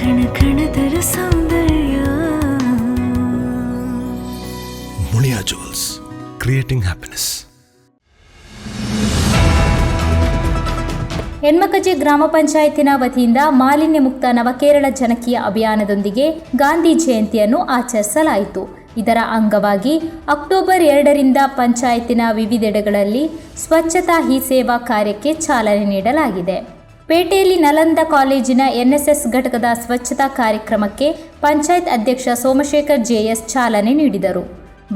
ಕಣ ಕಣದರ ಸೌಂದರ್ಯ. ಮುಳಿಯಾ ಜುವೆಲ್ಸ್ ಕ್ರಿಯೇಟಿಂಗ್ ಹ್ಯಾಪಿನೆಸ್ ಹೆಣ್ಮಕಜೆ ಗ್ರಾಮ ಪಂಚಾಯತಿನ ವತಿಯಿಂದ ಮಾಲಿನ್ಯ ಮುಕ್ತ ನವಕೇರಳ ಜನಕೀಯ ಅಭಿಯಾನದೊಂದಿಗೆ ಗಾಂಧಿ ಜಯಂತಿಯನ್ನು ಆಚರಿಸಲಾಯಿತು. ಇದರ ಅಂಗವಾಗಿ ಅಕ್ಟೋಬರ್ ಎರಡರಿಂದ ಪಂಚಾಯತಿನ ವಿವಿಧೆಡೆಗಳಲ್ಲಿ ಸ್ವಚ್ಛತಾ ಹಿ ಸೇವಾ ಕಾರ್ಯಕ್ಕೆ ಚಾಲನೆ ನೀಡಲಾಗಿದೆ. ಪೇಟೆಯಲ್ಲಿ ನಲಂದ ಕಾಲೇಜಿನ ಎನ್ಎಸ್ಎಸ್ ಘಟಕದ ಸ್ವಚ್ಛತಾ ಕಾರ್ಯಕ್ರಮಕ್ಕೆ ಪಂಚಾಯತ್ ಅಧ್ಯಕ್ಷ ಸೋಮಶೇಖರ್ ಜೆಎಸ್ ಚಾಲನೆ ನೀಡಿದರು.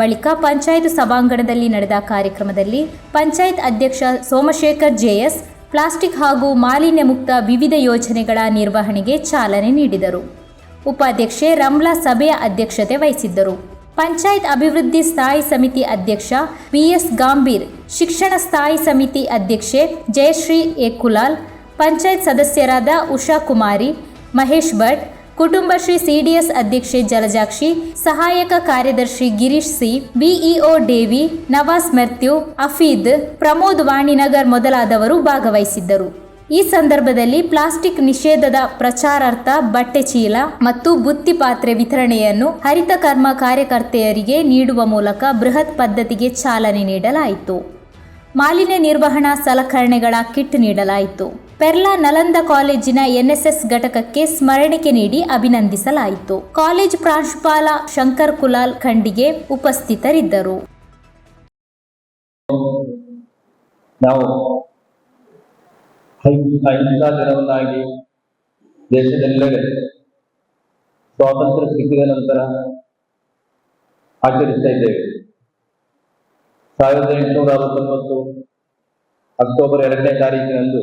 ಬಳಿಕ ಪಂಚಾಯತ್ ಸಭಾಂಗಣದಲ್ಲಿ ನಡೆದ ಕಾರ್ಯಕ್ರಮದಲ್ಲಿ ಪಂಚಾಯತ್ ಅಧ್ಯಕ್ಷ ಸೋಮಶೇಖರ್ ಜೆಎಸ್, ಪ್ಲಾಸ್ಟಿಕ್ ಹಾಗೂ ಮಾಲಿನ್ಯ ಮುಕ್ತ ವಿವಿಧ ಯೋಜನೆಗಳ ನಿರ್ವಹಣೆಗೆ ಚಾಲನೆ ನೀಡಿದರು. ಉಪಾಧ್ಯಕ್ಷೆ ರಮ್ಲಾ ಸಭೆಯ ಅಧ್ಯಕ್ಷತೆ ವಹಿಸಿದ್ದರು. ಪಂಚಾಯತ್ ಅಭಿವೃದ್ಧಿ ಸ್ಥಾಯಿ ಸಮಿತಿ ಅಧ್ಯಕ್ಷ ಬಿಎಸ್ ಗಾಂಭೀರ್, ಶಿಕ್ಷಣ ಸ್ಥಾಯಿ ಸಮಿತಿ ಅಧ್ಯಕ್ಷೆ ಜಯಶ್ರೀ ಎ ಕುಲಾಲ್ ಪಂಚಾಯತ್ ಸದಸ್ಯರಾದ ಉಷಾ ಕುಮಾರಿ, ಮಹೇಶ್ ಭಟ್ ಕುಟುಂಬಶ್ರೀ ಸಿಡಿಎಸ್ ಅಧ್ಯಕ್ಷೆ ಜಲಜಾಕ್ಷಿ, ಸಹಾಯಕ ಕಾರ್ಯದರ್ಶಿ ಗಿರೀಶ್ ಸಿ, ಬಿಇಒ ಡೇವಿ ನವಾಸ್ ಮೆರ್ತ್ಯು, ಅಫೀದ್, ಪ್ರಮೋದ್ ವಾಣಿನಗರ್ ಮೊದಲಾದವರು ಭಾಗವಹಿಸಿದ್ದರು. ಈ ಸಂದರ್ಭದಲ್ಲಿ ಪ್ಲಾಸ್ಟಿಕ್ ನಿಷೇಧದ ಪ್ರಚಾರಾರ್ಥ ಬಟ್ಟೆ ಚೀಲ ಮತ್ತು ಬುತ್ತಿ ಪಾತ್ರೆ ವಿತರಣೆಯನ್ನು ಹರಿತ ಕರ್ಮ ಕಾರ್ಯಕರ್ತೆಯರಿಗೆ ನೀಡುವ ಮೂಲಕ ಬೃಹತ್ ಪದ್ಧತಿಗೆ ಚಾಲನೆ ನೀಡಲಾಯಿತು. ಮಾಲಿನ್ಯ ನಿರ್ವಹಣಾ ಸಲಕರಣೆಗಳ ಕಿಟ್ ನೀಡಲಾಯಿತು. ಪೆರ್ಲಾ ನಲಂದ ಕಾಲೇಜಿನ ಎನ್ಎಸ್ಎಸ್ ಘಟಕಕ್ಕೆ ಸ್ಮರಣಿಕೆ ನೀಡಿ ಅಭಿನಂದಿಸಲಾಯಿತು. ಕಾಲೇಜ್ ಪ್ರಾಂಶುಪಾಲ ಶಂಕರ್ ಕುಲಾಲ್ ಖಂಡಿಗೆ ಉಪಸ್ಥಿತರಿದ್ದರು. ನಾವು ದಿನವನ್ನಾಗಿ ದೇಶದೆಲ್ಲೆಡೆ ಸ್ವಾತಂತ್ರ್ಯ ಸಿಕ್ಕಿದ ನಂತರ ಆಚರಿಸ್ತಾ ಇದ್ದೇವೆ. ಸಾವಿರದ ಎಂಟುನೂರ ಅರವತ್ತೊಂಬತ್ತು ಅಕ್ಟೋಬರ್ ಎರಡನೇ ತಾರೀಕಿನಂದು